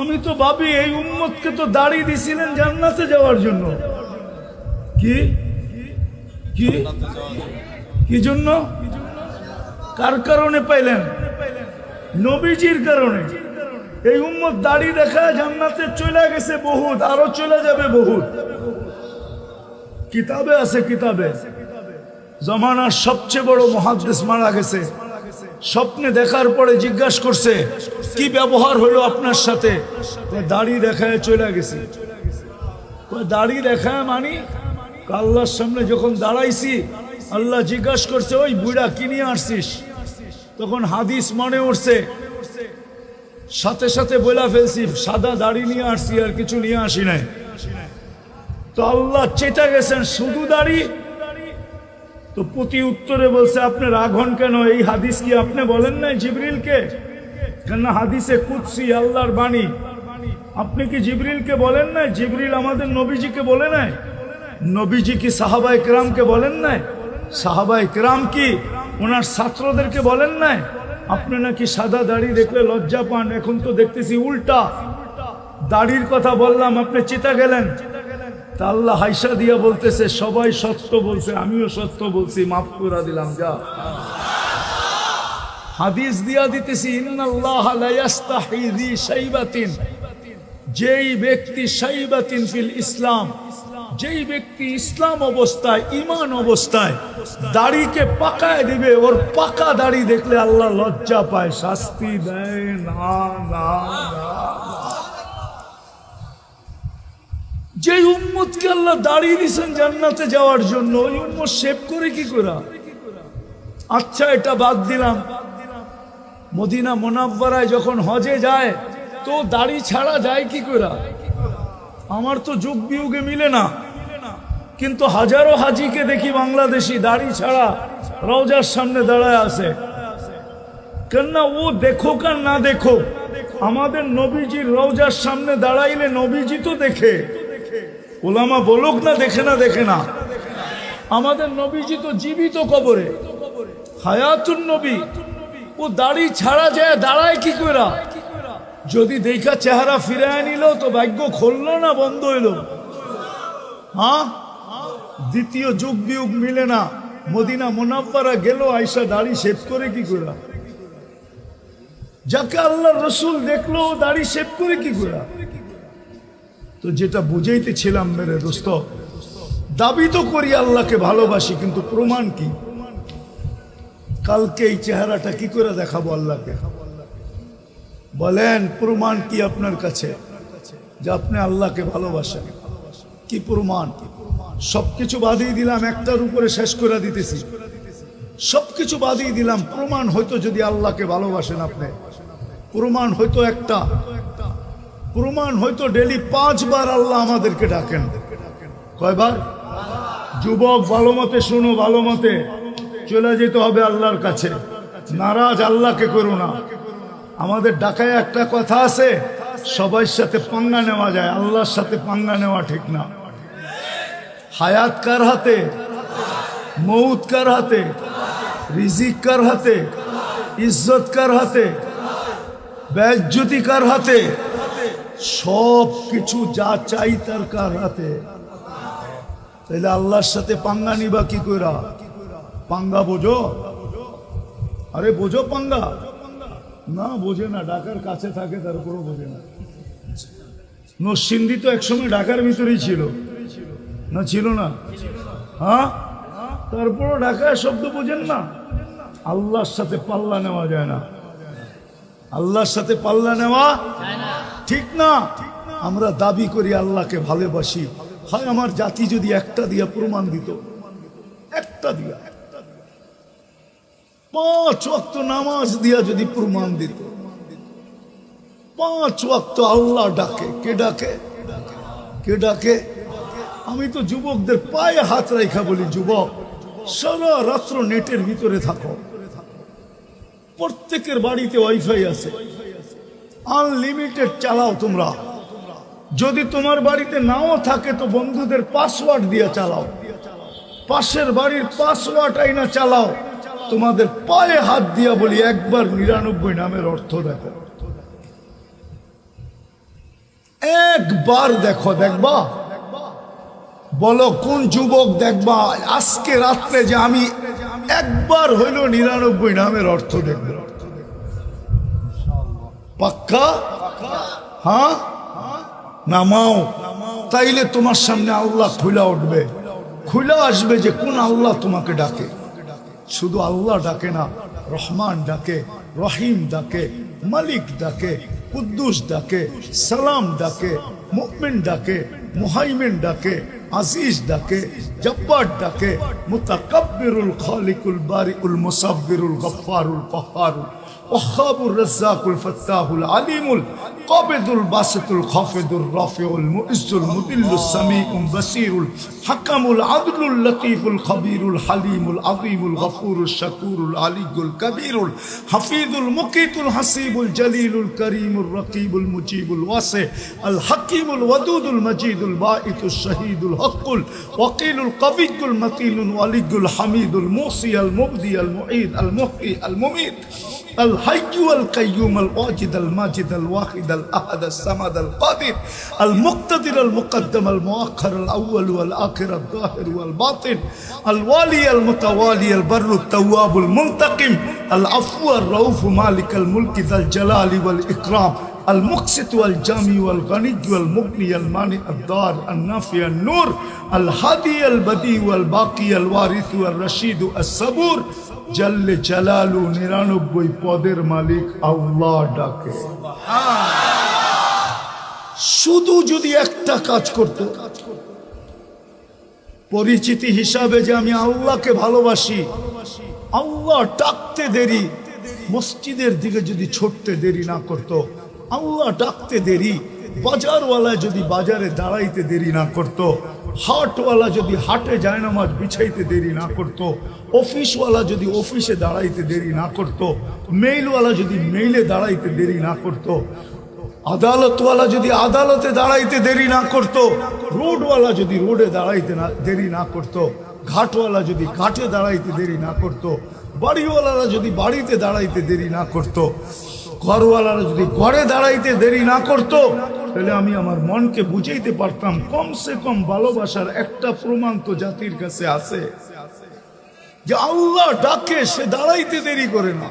আমি তো ভাবি এই উম্মতকে তো দাড়ি দিছিলেন জান্নাতে যাওয়ার জন্য। কি? কি? কি জন্য? কার কারণে পাইলেন? নবীজির কারণে। এই উম্মত দাড়ি দেখা জান্নাতে চলে গেছে বহুত, আরও চলে যাবে বহুত। কিতাবে আছে কিতাবে। জমানার সবচেয়ে বড় মহাদ্দেশ মারা গেছে। স্বপ্নে দেখার পরে জিজ্ঞাসা করছে, কি ব্যবহার হলো আপনার সাথে? দাড়ি দেখায় চলে গেছি। দাড়ি দেখায় মানি? আল্লাহর সামনে যখন দাঁড়াইছি, আল্লাহ জিজ্ঞাসা করছে, ওই বুড়া কি নিয়ে আসছিস? তখন হাদিস মনে উঠছে, সাথে সাথে বলে ফেলছি, সাদা দাড়ি নিয়ে আসছি আর কিছু নিয়ে আসি নাই। তো আল্লাহ চেটা গেছেন, শুধু দাড়ি তো প্রতি উত্তরে বলছে আপনি রাগ হন কেন? এই হাদিস কি আপনি বলেন নাই জিবরিলকে? কেন হাদিসে কুৎসি আল্লাহর বাণী। আপনি কি জিবরিলকে বলেন নাই? জিবরিল আমাদের নবীজিকে বলে নাই? নবীজি কি সাহাবাই কেরামকে বলেন নাই? সাহাবাই কেরাম কি ওনার ছাত্রদেরকে বলেন নাই? আপনি নাকি সাদা দাড়ি দেখলে লজ্জা পান? এখন তো দেখতেছি উল্টা। দাড়ির কথা বললাম, আপনি চিতা গেলেন। তা আল্লাহ হাইসা দিয়া বলতেছে, সবাই সত্য বলছে, আমিও সত্য বলছি, মাফ করে দিলাম, যা। হাদিস দিয়া দিতেছি যেই ব্যক্তি সাইবাতিন ফিল ইসলাম, যেই ব্যক্তি ইসলাম অবস্থায় ইমান অবস্থায়, দাড়িকে পাকায় দিবে, ওর পাকা দাড়ি দেখলে আল্লাহ লজ্জা পায়, শাস্তি দেয় না না না যে উম্মতকে আল্লাহ দাঁড়িয়ে দিয়েছেন জান্নাতে যাওয়ার জন্য, ওই উম্মত সেভ করে কি করা? আচ্ছা এটা বাদ দিলাম। মদিনা মোনাব্বারায় যখন হজে যায়, তো দাড়ি ছাড়া যায় কি করা? আমার তো যুগ বিয়োগে মিলে না। কিন্তু হাজারো হাজিকে দেখি বাংলাদেশি দাড়ি ছাড়া রওজার সামনে দাঁড়ায় আছে। কেননা ও দেখুক আর না দেখো আমাদের নবীজির রওজার সামনে দাঁড়াইলে নবীজি তো দেখে। ওলামা বলুক না, দেখে না দেখে না। আমাদের নবীজি তো জীবিত কবরে। হায়াতুন নবী। ও দাড়ি ছাড়া যায়, দাঁড়ায় কি করা? যদি দেখা চেহারা ফিরায় নিল, তো ভাগ্য খুললো না, বন্ধ হইল। হ্যাঁ? দ্বিতীয় যুগ বিয়োগ মিলে না। মদিনা মোনাব্বারা গেল আইসা দাড়ি শেভ করে কি করা? যাকে আল্লাহ রসুল দেখল দাড়ি শেভ করে কি করা? তো যেটা বুঝাইতেছিলাম মেরে দোস্ত, দাবি তো করি আল্লাহকে ভালোবাসি, কিন্তু প্রমাণ কি? কালকে এই চেহারাটা কি করে দেখাবো আল্লাহকে? বলেন, প্রমাণ কি আপনার কাছে? যে আপনি আল্লাহকে ভালোবাসেন। কি প্রমাণ? সবকিছু বাদিয়ে দিলাম, একটার উপরে শেষ করে দিতেছি। সবকিছু বাঁধিয়ে দিলাম, প্রমাণ হয়তো যদি আল্লাহকে ভালোবাসেন আপনি। প্রমাণ হয়তো একটা। প্রমাণ হয়তো ডেলি পাঁচবার আল্লাহ আমাদেরকে ডাকেন। কয়বার? যুবক, ভালো মতে শুনো, ভালো মতে চলে যেতে হবে আল্লাহর কাছে। নারাজ আল্লাহকে করো না। আমাদের ডাকায় একটা কথা আছে, সবার সাথে পাঙ্গা নেওয়া যায়, আল্লাহর সাথে পাঙ্গা নেওয়া ঠিক না। হায়াত কার হাতে? মৌত কার হাতে? রিজিক কার হাতে? ইজ্জত কার হাতে? ব্যাজ্যতি কার হাতে? সব কিছু যা চাই তার কার হাতে? তাইলে আল্লাহর সাথে পাঙ্গা নিবা কি কইরা? পাঙ্গা বোঝো? আরে বোঝো পাঙ্গা? না, বোঝে না। ঢাকার কাছে থাকে তারপরও বোঝে না। নরসিংদী তো একসময় ঢাকার ভিতরেই ছিল। না ছিল না? হ্যাঁ? তারপরও ঢাকায় শব্দ বোঝেন না। আল্লাহর সাথে পাল্লা নেওয়া যায় না। আল্লাহর সাথে পাল্লা নেওয়া ঠিক না? আমরা দাবি করি আল্লাহকে ভালোবাসি। হয় আমার জাতি যদি একটা দিয়া প্রমাণ দিত। একটা দিয়া। পাঁচ ওয়াক্ত নামাজ দিয়া যদি প্রমাণ দিত। পাঁচ ওয়াক্ত আল্লাহ ডাকে। কে ডাকে? কে ডাকে? আমি তো যুবকদের পায়ে হাত রেখা বলি, যুবক, সারা রাত্র নেটের ভিতরে থাকো। প্রত্যেকের বাড়িতে ওয়াইফাই আছে। আনলিমিটেড চালাও তোমরা। যদি তোমার বাড়িতে নাও থাকে তো বন্ধুদের পাসওয়ার্ড দিয়ে চালাও। পাশের বাড়ির পাসওয়ার্ড আইনা চালাও। তোমাদের পায়ে হাত দিয়া বলি একবার নিরানব্বই নামের অর্থ দেখো। একবার দেখো দেখবা। বলো কোন যুবক দেখবা, আজকে রাত্রে যে আমি একবার হইল নিরানব্বই নামের অর্থ দেখব। পাক্কা? হ্যাঁ নামাও তাইলে তোমার সামনে আল্লাহ খুলা উঠবে। খুলা আসবে যে কোন আল্লাহ তোমাকে ডাকে? শুধু আল্লাহ ডাকে না, রহমান ডাকে, রহিম ডাকে, মালিক ডাকে, কুদ্দুস ডাকে, সালাম ডাকে মুকমিন ডাকে, মুহাইমিন ডাকে আজিজ ডাকে জব্বার ডাকে মুতাকাব্বিরুল খালিকুল বারিউল মুসাব্বিরুল গফফারুল কফফারুল ওয়াহাবুর রাজ্জাকুল ফাত্তাহুল আলিমুল কাবিদুল বাসিতুল খাফিদুল রাফিউল মুইজুল মুদিল্লুস সামিউল বাসিরুল হাকামুল আদলুল লতীফুল খবীরুল হালিমুল আযীমুল গফুরুল শাকুরুল আলিগুল কবীরুল হাফিজুল মুকিতুল হাসিবুল জলিলুল করিমুল রকিবুল মুজিবুল ওয়াসি আল হাকিমুল ওয়াদুদুল মজিদুল বাঈতুল শহীদুল الحق الوقيل القوي المتين الولي الحميد الموصي المبدي المعيد المحيي المميت الحي والقيوم الواجد الماجد الواحد الأحد الصمد القادر المقتدر المقدم المؤخر الأول والآخر الظاهر والباطن الوالي المتوالي البر التواب المنتقم العفو الرؤوف مالك الملك ذا الجلال والإكرام المقسط والجامي والغني والمغني المانع الدار النافع النور الهادي البديع والباقي الوارث والرشيد الصبور জাল্লে জালালু নিরানব্বই পদের মালিক আল্লাহ ডাকে শুধু যদি একটা কাজ করত পরিচিতি হিসাবে যে আমি আল্লাহকে ভালোবাসি আল্লাহ ডাকতে দেরি মসজিদের দিকে যদি ছুটতে দেরি না করত আল্লাহ ডাকতে দেরি, বাজারওয়ালা যদি বাজারে দাঁড়াইতে দেরি না করত, হাটওয়ালা যদি হাটে জায়নামাজ বিছাইতে দেরি না করত, অফিসওয়ালা যদি অফিসে দাঁড়াইতে দেরি না করত, মেইলওয়ালা যদি মেইলে দাঁড়াইতে দেরি না করত, আদালতওয়ালা যদি আদালতে দাঁড়াইতে দেরি না করত, রোডওয়ালা যদি রোডে দাঁড়াইতে না, দেরি না করত, ঘাটওয়ালা যদি ঘাটে দাঁড়াইতে দেরি না করত, বাড়িওয়ালারা যদি বাড়িতে দাঁড়াইতে দেরি না করত ঘরওয়ালারা যদি ঘরে দাঁড়াইতে দেরি না করত, তাহলে আমি আমার মনকে বুঝাইতে পারতাম, কমসে কম ভালোবাসার একটা প্রমাণ তো জাতির কাছে আছে। যে আল্লাহ ডাকে, সে দাঁড়াইতে দেরি করে না।